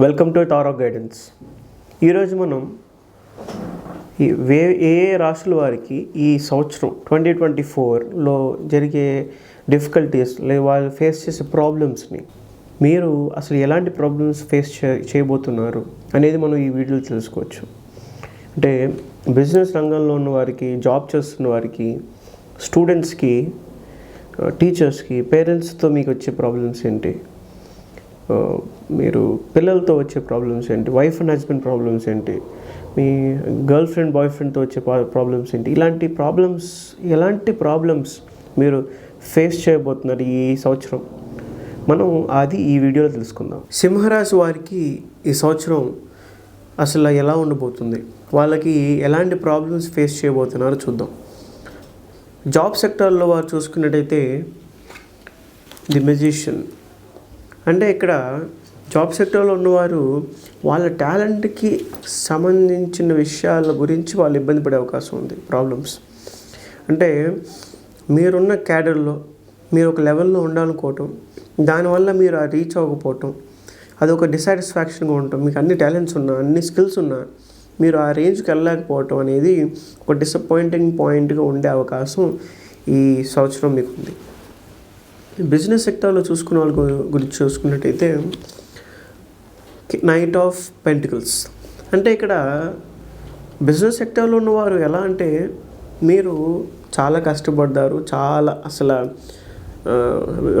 Welcome to tarot guidance ఈరోజు మనం ఈ వే ఏ ఏ రాష్ట్రాల వారికి ఈ సంవత్సరం ట్వంటీ ట్వంటీ ఫోర్లో జరిగే డిఫికల్టీస్ లేదా వాళ్ళు ఫేస్ చేసే ప్రాబ్లమ్స్ని మీరు అసలు ఎలాంటి ప్రాబ్లమ్స్ ఫేస్ చే చేయబోతున్నారు అనేది మనం ఈ వీడియోలో తెలుసుకోవచ్చు. అంటే బిజినెస్ రంగంలో ఉన్న వారికి జాబ్ చేస్తున్న వారికి స్టూడెంట్స్కి టీచర్స్కి పేరెంట్స్తో మీకు వచ్చే ప్రాబ్లమ్స్ ఏంటి? మీరు పిల్లలతో వచ్చే ప్రాబ్లమ్స్ ఏంటి? వైఫ్ అండ్ హస్బెండ్ ప్రాబ్లమ్స్ ఏంటి? మీ గర్ల్ ఫ్రెండ్ బాయ్ ఫ్రెండ్తో వచ్చే ప్రాబ్లమ్స్ ఏంటి? ఇలాంటి ప్రాబ్లమ్స్ ఎలాంటి ప్రాబ్లమ్స్ మీరు ఫేస్ చేయబోతున్నారు ఈ సంవత్సరం? మనం అది ఈ వీడియోలో తెలుసుకుందాం. సింహరాశి వారికి ఈ సంవత్సరం అసలు ఎలా ఉండబోతుంది? వాళ్ళకి ఎలాంటి ప్రాబ్లమ్స్ ఫేస్ చేయబోతున్నారో చూద్దాం. జాబ్ సెక్టార్లో వారు చూసుకున్నట్టయితే ది మెజిషియన్ అంటే ఇక్కడ జాబ్ సెక్టర్లో ఉన్నవారు వాళ్ళ టాలెంట్కి సంబంధించిన విషయాల గురించి వాళ్ళు ఇబ్బంది పడే అవకాశం ఉంది ప్రాబ్లమ్స్ అంటే మీరున్న క్యాడర్లో మీరు ఒక లెవెల్లో ఉండాలనుకోవటం దానివల్ల మీరు ఆ రీచ్ అవ్వకపోవటం అది ఒక డిసాటిస్ఫాక్షన్గా ఉండటం మీకు అన్ని టాలెంట్స్ ఉన్నా అన్ని స్కిల్స్ ఉన్నా మీరు ఆ రేంజ్కి వెళ్ళలేకపోవటం అనేది ఒక డిసప్పాయింటింగ్ పాయింట్గా ఉండే అవకాశం ఈ సంవత్సరం మీకు ఉంది బిజినెస్ సెక్టార్లో చూసుకున్న వాళ్ళ గురించి చూసుకున్నట్టయితే నైట్ ఆఫ్ పెంటికల్స్ అంటే ఇక్కడ బిజినెస్ సెక్టార్లో ఉన్నవారు ఎలా అంటే మీరు చాలా కష్టపడ్డారు చాలా అసలు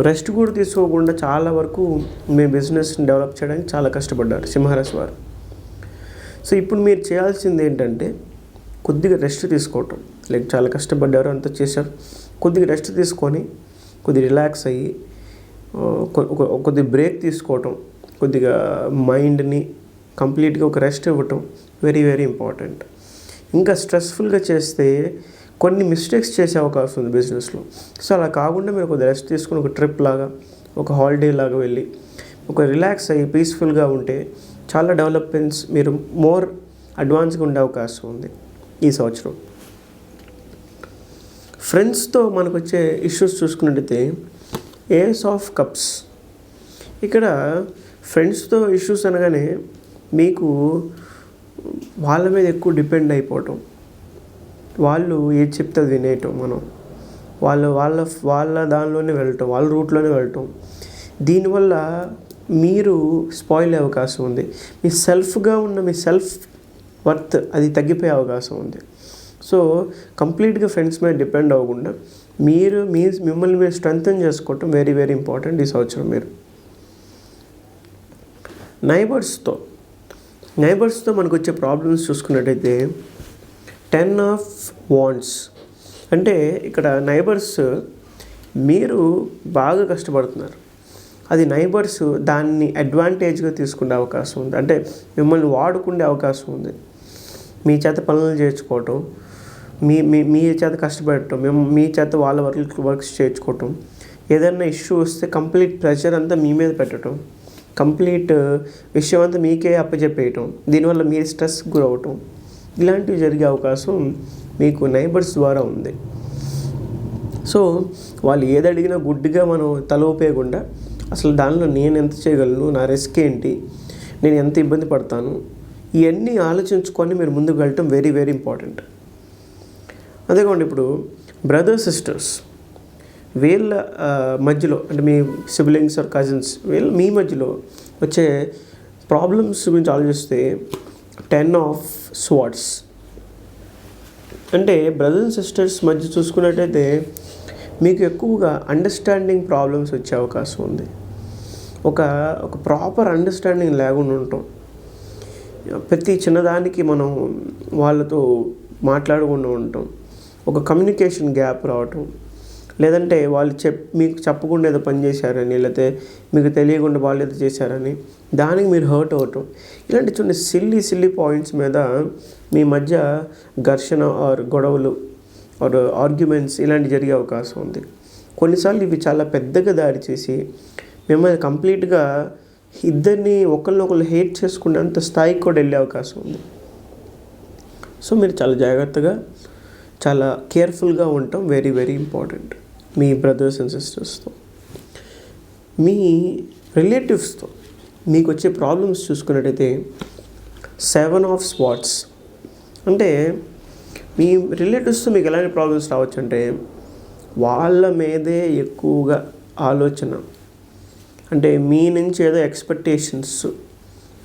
రెస్ట్ కూడా తీసుకోకుండా చాలా వరకు మీ బిజినెస్ని డెవలప్ చేయడానికి చాలా కష్టపడ్డారు సింహరాశి వారు. సో ఇప్పుడు మీరు చేయాల్సింది ఏంటంటే కొద్దిగా రెస్ట్ తీసుకోవటం. లైక్ చాలా కష్టపడ్డారు అంతా చేశారు. కొద్దిగా రెస్ట్ తీసుకొని కొద్దిగా రిలాక్స్ అయ్యి ఒక- కొద్ది బ్రేక్ తీసుకోవటం కొద్దిగా మైండ్ని కంప్లీట్గా ఒక రెస్ట్ ఇవ్వటం వెరీ వెరీ ఇంపార్టెంట్ ఇంకా స్ట్రెస్ఫుల్గా చేస్తే కొన్ని మిస్టేక్స్ చేసే అవకాశం ఉంది బిజినెస్లో సో అలా కాకుండా మీరు కొద్దిగా రెస్ట్ తీసుకుని ఒక ట్రిప్ లాగా ఒక హాలిడే లాగా వెళ్ళి ఒక రిలాక్స్ అయ్యి పీస్ఫుల్గా ఉంటే చాలా డెవలప్మెంట్స్ మీరు మోర్ అడ్వాన్స్గా ఉండే అవకాశం ఉంది ఈ సంవత్సరం. ఫ్రెండ్స్తో మనకు వచ్చే ఇష్యూస్ చూసుకున్నట్టయితే ఏస్ ఆఫ్ కప్స్ ఇక్కడ ఫ్రెండ్స్తో ఇష్యూస్ అనగానే మీకు వాళ్ళ మీద ఎక్కువ డిపెండ్ అయిపోవటం. వాళ్ళు ఏది చెప్తే అది వినేయటం మనం. వాళ్ళు వాళ్ళ వాళ్ళ దానిలోనే వెళ్ళటం వాళ్ళ రూట్లోనే వెళ్ళటం. దీనివల్ల మీరు స్పాయిల్ అయ్యే అవకాశం ఉంది. మీ సెల్ఫ్గా ఉన్న మీ సెల్ఫ్ వర్త్ అది తగ్గిపోయే అవకాశం ఉంది. సో కంప్లీట్గా ఫ్రెండ్స్ మీద డిపెండ్ అవ్వకుండా మీరు మీ మిమ్మల్ని మీరు స్ట్రెంగ్తన్ చేసుకోవటం వెరీ వెరీ ఇంపార్టెంట్ ఈ సంవత్సరం మీరు. నైబర్స్తో నైబర్స్తో మనకు వచ్చే ప్రాబ్లమ్స్ చూసుకున్నట్టయితే టెన్ ఆఫ్ వాండ్స్. అంటే ఇక్కడ నైబర్స్ మీరు బాగా కష్టపడుతున్నారు. అది నైబర్స్ దాన్ని అడ్వాంటేజ్గా తీసుకునే అవకాశం ఉంది. అంటే మిమ్మల్ని వాడుకునే అవకాశం ఉంది. మీ చేత పనులు చేర్చుకోవటం మీ మీ మీ చేత కష్టపెట్టడం మేము మీ చేత వాళ్ళ వర్క్ వర్క్స్ చేర్చుకోవటం ఏదైనా ఇష్యూ వస్తే కంప్లీట్ ప్రెషర్ అంతా మీ మీద పెట్టడం కంప్లీట్ విషయం అంతా మీకే అప్పచెప్పేయటం దీనివల్ల మీరు స్ట్రెస్ గురవటం ఇలాంటివి జరిగే అవకాశం మీకు నైబర్స్ ద్వారా ఉంది. సో వాళ్ళు ఏది అడిగినా గుడ్డిగా మనం తల ఊపేయకుండా అసలు దానిలో నేను ఎంత చేయగలను నా రిస్క్ ఏంటి నేను ఎంత ఇబ్బంది పడతాను ఇవన్నీ ఆలోచించుకొని మీరు ముందుకు వెళ్ళటం వెరీ వెరీ ఇంపార్టెంట్. అదేకాకుండా ఇప్పుడు బ్రదర్ సిస్టర్స్ వీళ్ళ మధ్యలో అంటే మీ సిబ్లింగ్స్ ఆర్ కజిన్స్ వీళ్ళ మీ మధ్యలో వచ్చే ప్రాబ్లమ్స్ గురించి ఆలోచిస్తే టెన్ ఆఫ్ స్వాట్స్ అంటే బ్రదర్స్ అండ్ సిస్టర్స్ మధ్య చూసుకున్నట్టయితే మీకు ఎక్కువగా అండర్స్టాండింగ్ ప్రాబ్లమ్స్ వచ్చే అవకాశం ఉంది. ఒక ఒక ప్రాపర్ అండర్స్టాండింగ్ లేకుండా ఉంటాం. ప్రతి చిన్నదానికి మనం వాళ్ళతో మాట్లాడకుండా ఉంటాం. ఒక కమ్యూనికేషన్ గ్యాప్ రావటం. లేదంటే వాళ్ళు చెప్ మీకు చెప్పకుండా ఏదో పని చేశారని లేకపోతే మీకు తెలియకుండా వాళ్ళు ఏదో చేశారని దానికి మీరు హర్ట్ అవటం ఇలాంటి చిన్న సిల్లీ సిల్లీ పాయింట్స్ మీద మీ మధ్య ఘర్షణ ఆర్ గొడవలు ఆర్ ఆర్గ్యుమెంట్స్ ఇలాంటి జరిగే అవకాశం ఉంది. కొన్నిసార్లు ఇవి చాలా పెద్దగా దారి చేసి మిమ్మల్ని కంప్లీట్గా ఇద్దరిని ఒకరినొకరు హేట్ చేసుకునేంత స్థాయికి కూడా వెళ్ళే అవకాశం ఉంది. సో మీరు చాలా జాగ్రత్తగా చాలా కేర్ఫుల్గా ఉండటం వెరీ వెరీ ఇంపార్టెంట్ మీ బ్రదర్స్ అండ్ సిస్టర్స్తో మీ రిలేటివ్స్తో మీకు వచ్చే ప్రాబ్లమ్స్ చూసుకున్నట్టయితే సెవెన్ ఆఫ్ స్పాట్స్ అంటే మీ రిలేటివ్స్తో మీకు ఎలాంటి ప్రాబ్లమ్స్ రావచ్చు అంటే వాళ్ళ మీదే ఎక్కువగా ఆలోచన. అంటే మీ నుంచి ఏదో ఎక్స్పెక్టేషన్స్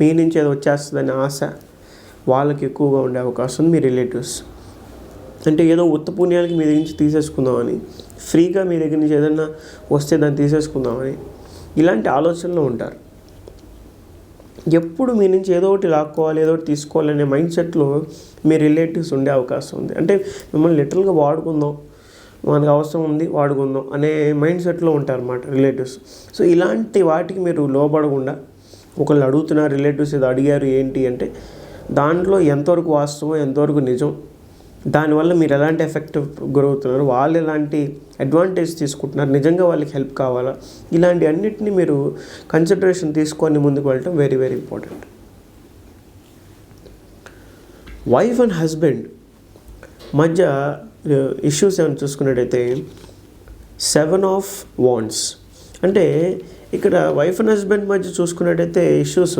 మీ నుంచి ఏదో వచ్చేస్తుందని ఆశ వాళ్ళకి ఎక్కువగా ఉండే అవకాశం ఉంది మీ రిలేటివ్స్ అంటే ఏదో ఉత్త పుణ్యానికి మీ దగ్గర నుంచి తీసేసుకుందామని ఫ్రీగా మీ దగ్గర నుంచి ఏదైనా వస్తే దాన్ని తీసేసుకుందామని ఇలాంటి ఆలోచనలో ఉంటారు. ఎప్పుడు మీ నుంచి ఏదో ఒకటి లాక్కోవాలి ఏదో ఒకటి తీసుకోవాలనే మైండ్ సెట్లో మీ రిలేటివ్స్ ఉండే అవకాశం ఉంది. అంటే మిమ్మల్ని లిటరల్గా వాడుకుందాం మనకు అవసరం ఉంది వాడుకుందాం అనే మైండ్ సెట్లో ఉంటారు అన్నమాట రిలేటివ్స్. సో ఇలాంటి వాటికి మీరు లోపడకుండా ఒకళ్ళు అడుగుతున్నారు రిలేటివ్స్ ఏదో అడిగారు ఏంటి అంటే దాంట్లో ఎంతవరకు వాస్తవం ఎంతవరకు నిజం దానివల్ల మీరు ఎలాంటి ఎఫెక్ట్ గురవుతున్నారు? వాళ్ళు ఎలాంటి అడ్వాంటేజ్ తీసుకుంటున్నారు? నిజంగా వాళ్ళకి హెల్ప్ కావాలా? ఇలాంటి అన్నిటిని మీరు కన్సిడరేషన్ తీసుకొని ముందుకు వెళ్ళటం very very important wife and husband మధ్య ఇష్యూస్ ఏమైనా చూసుకున్నట్టయితే సెవెన్ ఆఫ్ వాన్స్ అంటే ఇక్కడ వైఫ్ అండ్ హస్బెండ్ మధ్య చూసుకున్నట్టయితే ఇష్యూస్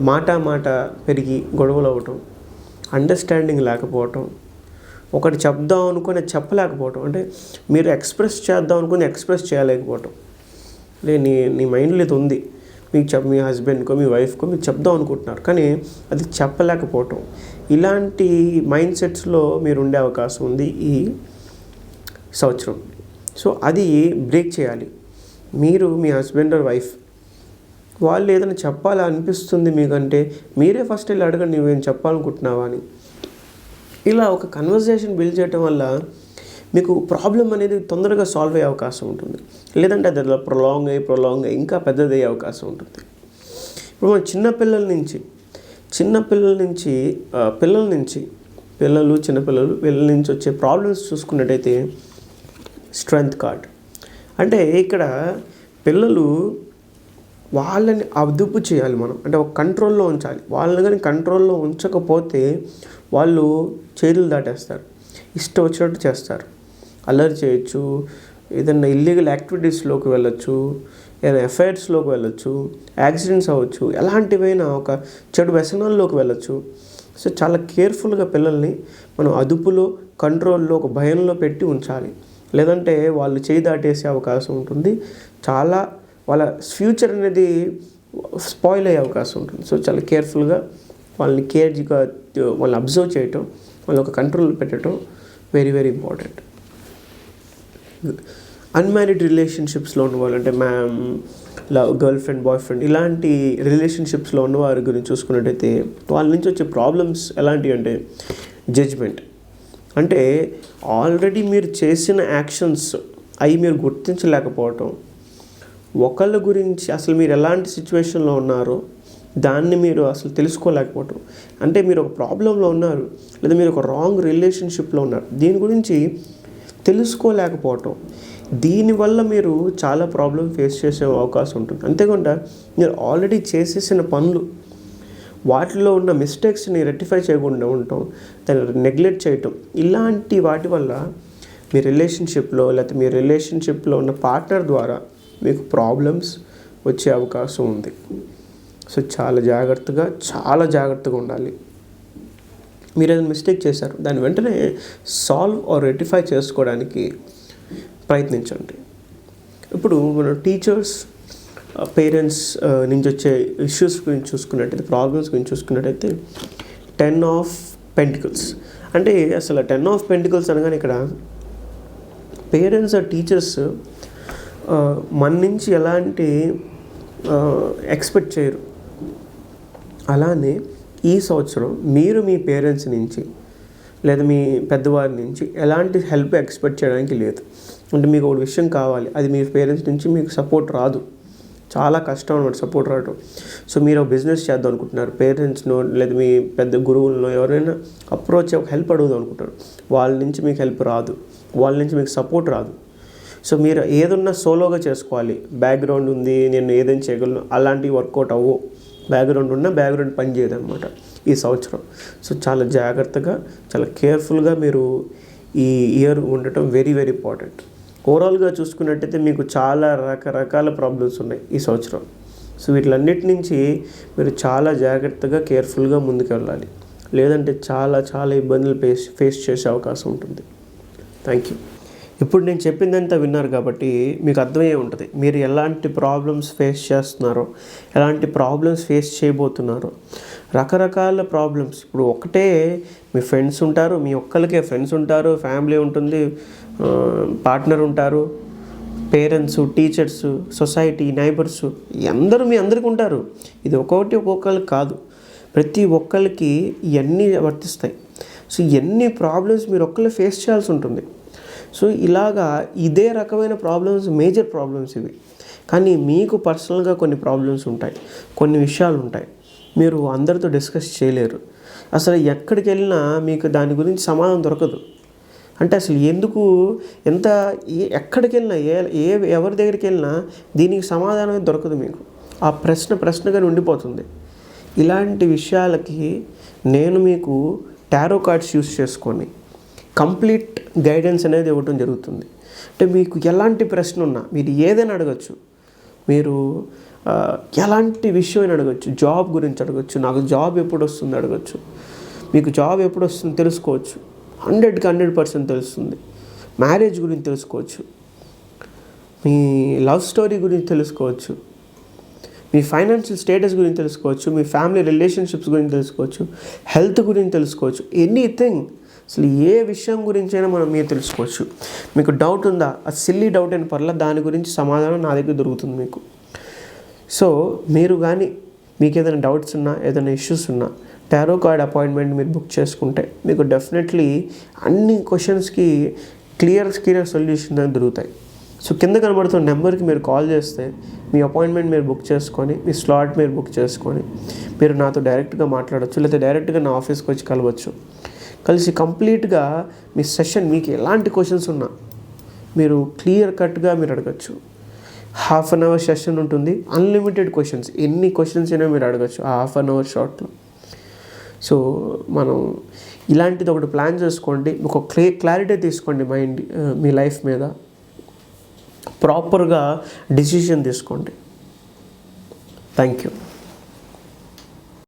మాట మాట పెరిగి గొడవలు అవ్వటం అండర్స్టాండింగ్ లేకపోవటం. ఒకటి చెప్దాం అనుకుని చెప్పలేకపోవటం. అంటే మీరు ఎక్స్ప్రెస్ చేద్దాం అనుకుని ఎక్స్ప్రెస్ చేయలేకపోవటం. లే నీ నీ మైండ్లో ఇది ఉంది. మీకు చెప్ మీ హస్బెండ్కో మీ వైఫ్కో మీరు చెప్దాం అనుకుంటున్నారు. కానీ అది చెప్పలేకపోవటం. ఇలాంటి మైండ్ సెట్స్లో మీరు ఉండే అవకాశం ఉంది ఈ సంవత్సరం. సో అది బ్రేక్ చేయాలి. మీరు మీ హస్బెండ్ ఆర్ వైఫ్ వాళ్ళు ఏదైనా చెప్పాలా అనిపిస్తుంది మీకంటే మీరే ఫస్ట్ వెళ్ళి అడగండి నువ్వేం చెప్పాలనుకుంటున్నావా అని. ఇలా ఒక కన్వర్జేషన్ బిల్డ్ చేయటం వల్ల మీకు ప్రాబ్లం అనేది తొందరగా సాల్వ్ అయ్యే అవకాశం ఉంటుంది. లేదంటే అది అలా ప్రొలాంగ్ అయ్యి ప్రొలాంగ్ అయ్యి ఇంకా పెద్దదయ్యే అవకాశం ఉంటుంది. ఇప్పుడు మన చిన్న పిల్లల నుంచి చిన్న పిల్లల నుంచి పిల్లల నుంచి పిల్లలు చిన్నపిల్లలు పిల్లల నుంచి వచ్చే ప్రాబ్లమ్స్ చూసుకున్నట్టయితే స్ట్రెంగ్త్ కార్డ్ అంటే ఇక్కడ పిల్లలు వాళ్ళని అదుపు చేయాలి మనం. అంటే ఒక కంట్రోల్లో ఉంచాలి. వాళ్ళని కానీ కంట్రోల్లో ఉంచకపోతే వాళ్ళు చేతులు దాటేస్తారు. ఇష్టం వచ్చినట్టు చేస్తారు. అల్లరి చేయొచ్చు. ఏదైనా ఇల్లీగల్ యాక్టివిటీస్లోకి వెళ్ళొచ్చు. ఏదైనా ఎఫైర్స్లోకి వెళ్ళొచ్చు. యాక్సిడెంట్స్ అవ్వచ్చు. ఎలాంటివైనా ఒక చెడు వ్యసనాల్లోకి వెళ్ళొచ్చు. సో చాలా కేర్ఫుల్గా పిల్లల్ని మనం అదుపులో కంట్రోల్లో ఒక భయంలో పెట్టి ఉంచాలి. లేదంటే వాళ్ళు చేయి దాటేసే అవకాశం ఉంటుంది. చాలా వాళ్ళ ఫ్యూచర్ అనేది స్పాయిల్ అయ్యే అవకాశం ఉంటుంది. సో చాలా కేర్ఫుల్గా వాళ్ళని కేర్గా వాళ్ళని అబ్జర్వ్ చేయటం వాళ్ళని ఒక కంట్రోల్ పెట్టడం వెరీ వెరీ ఇంపార్టెంట్ అన్మ్యారీడ్ రిలేషన్షిప్స్లో ఉన్న వాళ్ళు అంటే ma'am love girlfriend boyfriend ఇలాంటి రిలేషన్షిప్స్లో ఉన్న వారి గురించి చూసుకున్నట్టయితే వాళ్ళ నుంచి వచ్చే ప్రాబ్లమ్స్ ఎలాంటివి అంటే జడ్జ్మెంట్ అంటే ఆల్రెడీ మీరు చేసిన యాక్షన్స్ అవి మీరు గుర్తించలేకపోవటం ఒకళ్ళ గురించి అసలు మీరు ఎలాంటి సిచ్యువేషన్లో ఉన్నారో దాన్ని మీరు అసలు తెలుసుకోలేకపోవటం. అంటే మీరు ఒక ప్రాబ్లంలో ఉన్నారు లేదా మీరు ఒక రాంగ్ రిలేషన్షిప్లో ఉన్నారు దీని గురించి తెలుసుకోలేకపోవటం. దీనివల్ల మీరు చాలా ప్రాబ్లం ఫేస్ చేసే అవకాశం ఉంటుంది. అంతేకాకుండా మీరు ఆల్రెడీ చేసేసిన పనులు వాటిలో ఉన్న మిస్టేక్స్ని రెక్టిఫై చేయకుండా ఉండటం దాన్ని నెగ్లెక్ట్ చేయటం ఇలాంటి వాటి వల్ల మీ రిలేషన్షిప్లో లేకపోతే మీ రిలేషన్షిప్లో ఉన్న పార్ట్నర్ ద్వారా మీకు ప్రాబ్లమ్స్ వచ్చే అవకాశం ఉంది. సో చాలా జాగ్రత్తగా చాలా జాగ్రత్తగా ఉండాలి. మీరు ఏదైనా మిస్టేక్ చేశారు దాని వెంటనే సాల్వ్ ఆర్ రెటిఫై చేసుకోవడానికి ప్రయత్నించండి. ఇప్పుడు మన టీచర్స్ పేరెంట్స్ uh, uh, నుంచి వచ్చే ఇష్యూస్ గురించి చూసుకున్నట్టయితే ప్రాబ్లమ్స్ గురించి చూసుకున్నట్టయితే టెన్ ఆఫ్ పెంటికల్స్ అంటే అసలు టెన్ ఆఫ్ పెంటికల్స్ అనగానే ఇక్కడ పేరెంట్స్ టీచర్స్ మన నుంచి ఎలాంటి ఎక్స్పెక్ట్ చేయరు. అలానే ఈ సంవత్సరం మీరు మీ పేరెంట్స్ నుంచి లేదా మీ పెద్దవారి నుంచి ఎలాంటి హెల్ప్ ఎక్స్పెక్ట్ చేయడానికి లేదు. అంటే మీకు ఒక విషయం కావాలి. అది మీ పేరెంట్స్ నుంచి మీకు సపోర్ట్ రాదు. చాలా కష్టం అనమాట సపోర్ట్ రావడం సో మీరు ఒక బిజినెస్ చేద్దాం అనుకుంటున్నారు. పేరెంట్స్నో లేదా మీ పెద్ద గురువులను ఎవరైనా అప్రోచ్ ఒక హెల్ప్ అడుగుదాం అనుకుంటారు వాళ్ళ నుంచి మీకు హెల్ప్ రాదు. వాళ్ళ నుంచి మీకు సపోర్ట్ రాదు. సో మీరు ఏదన్నా సోలోగా చేసుకోవాలి. బ్యాక్గ్రౌండ్ ఉంది నేను ఏదైనా చేయగలను అలాంటివి వర్కౌట్ అవ్వు. బ్యాక్గ్రౌండ్ ఉన్న బ్యాక్గ్రౌండ్ పని చేయదు అనమాట ఈ సంవత్సరం. సో చాలా జాగ్రత్తగా చాలా కేర్ఫుల్గా మీరు ఈ ఇయర్ ఉండటం వెరీ వెరీ ఇంపార్టెంట్ ఓవరాల్గా చూసుకున్నట్టయితే మీకు చాలా రకరకాల ప్రాబ్లమ్స్ ఉన్నాయి ఈ సంవత్సరం. సో వీటిలన్నిటి నుంచి మీరు చాలా జాగ్రత్తగా కేర్ఫుల్గా ముందుకు వెళ్ళాలి. లేదంటే చాలా చాలా ఇబ్బందులు ఫేస్ ఫేస్ చేసే అవకాశం ఉంటుంది. థ్యాంక్ యూ ఇప్పుడు నేను చెప్పిందంతా విన్నారు కాబట్టి మీకు అర్థమయ్యే ఉంటుంది. మీరు ఎలాంటి ప్రాబ్లమ్స్ ఫేస్ చేస్తున్నారో ఎలాంటి ప్రాబ్లమ్స్ ఫేస్ చేయబోతున్నారో రకరకాల ప్రాబ్లమ్స్ ఇప్పుడు ఒకటే మీ ఫ్రెండ్స్ ఉంటారు మీ ఒక్కరికే ఫ్రెండ్స్ ఉంటారు ఫ్యామిలీ ఉంటుంది పార్ట్నర్ ఉంటారు పేరెంట్స్ టీచర్స్ సొసైటీ నైబర్స్ అందరూ మీ అందరికి ఉంటారు. ఇది ఒక్కొక్కటి ఒక్కొక్కరికి కాదు. ప్రతి ఒక్కరికి ఇవన్నీ వర్తిస్తాయి. సో ఎన్ని ప్రాబ్లమ్స్ మీరు ఒక్కరు ఫేస్ చేయాల్సి ఉంటుంది. సో ఇలాగా ఇదే రకమైన ప్రాబ్లమ్స్ మేజర్ ప్రాబ్లమ్స్ ఇవి. కానీ మీకు పర్సనల్గా కొన్ని ప్రాబ్లమ్స్ ఉంటాయి కొన్ని విషయాలు ఉంటాయి. మీరు అందరితో డిస్కస్ చేయలేరు. అసలు ఎక్కడికి వెళ్ళినా మీకు దాని గురించి సమాధానం దొరకదు. అంటే అసలు ఎందుకు ఎంత ఎక్కడికి వెళ్ళినా ఏ ఏ ఎవరి దగ్గరికి వెళ్ళినా దీనికి సమాధానం దొరకదు మీకు. ఆ ప్రశ్న ప్రశ్నగానే ఉండిపోతుంది. ఇలాంటి విషయాలకి నేను మీకు టారో కార్డ్స్ యూస్ చేసుకొని కంప్లీట్ గైడెన్స్ అనేది ఇవ్వటం జరుగుతుంది. అంటే మీకు ఎలాంటి ప్రశ్న ఉన్నా మీరు ఏదైనా అడగచ్చు. మీరు ఎలాంటి విషయం అడగచ్చు. జాబ్ గురించి అడగచ్చు. నాకు జాబ్ ఎప్పుడు వస్తుంది అడగచ్చు. మీకు జాబ్ ఎప్పుడు వస్తుంది తెలుసుకోవచ్చు హండ్రెడ్కి హండ్రెడ్ పర్సెంట్ తెలుస్తుంది. మ్యారేజ్ గురించి తెలుసుకోవచ్చు. మీ లవ్ స్టోరీ గురించి తెలుసుకోవచ్చు. మీ ఫైనాన్షియల్ స్టేటస్ గురించి తెలుసుకోవచ్చు. మీ ఫ్యామిలీ రిలేషన్షిప్స్ గురించి తెలుసుకోవచ్చు. హెల్త్ గురించి తెలుసుకోవచ్చు. ఎనీథింగ్ అసలు ఏ విషయం గురించి అయినా మనం మీరు తెలుసుకోవచ్చు. మీకు డౌట్ ఉందా? ఆ సిల్లీ డౌట్ అయిన పర్ల దాని గురించి సమాధానం నా దగ్గర దొరుకుతుంది మీకు. సో మీరు కానీ మీకు ఏదైనా డౌట్స్ ఉన్నా ఏదైనా ఇష్యూస్ ఉన్నా టారో కార్డ్ అపాయింట్మెంట్ మీరు బుక్ చేసుకుంటే మీకు డెఫినెట్లీ అన్ని క్వశ్చన్స్కి క్లియర్ క్లియర్ సొల్యూషన్ అనేది దొరుకుతాయి. సో కింద కనబడుతున్న నెంబర్కి మీరు కాల్ చేస్తే మీ అపాయింట్మెంట్ మీరు బుక్ చేసుకొని మీ స్లాట్ మీరు బుక్ చేసుకొని మీరు నాతో డైరెక్ట్గా మాట్లాడవచ్చు లేకపోతే డైరెక్ట్గా నా ఆఫీస్కి వచ్చి కలవచ్చు. కలిసి కంప్లీట్గా మీ సెషన్ మీకు ఎలాంటి క్వశ్చన్స్ ఉన్నా మీరు క్లియర్ కట్గా మీరు అడగచ్చు. హాఫ్ అన్ అవర్ సెషన్ ఉంటుంది. Unlimited questions. ఎన్ని క్వశ్చన్స్ అయినా మీరు అడగచ్చు. ఆ హాఫ్ అన్ అవర్ షార్ట్లో. సో మనం ఇలాంటిది ఒకటి ప్లాన్ చేసుకోండి. ఒక క్లే క్లారిటీ తీసుకోండి మైండ్ మీ లైఫ్ మీద. ప్రాపర్గా డిసిషన్ తీసుకోండి. Thank you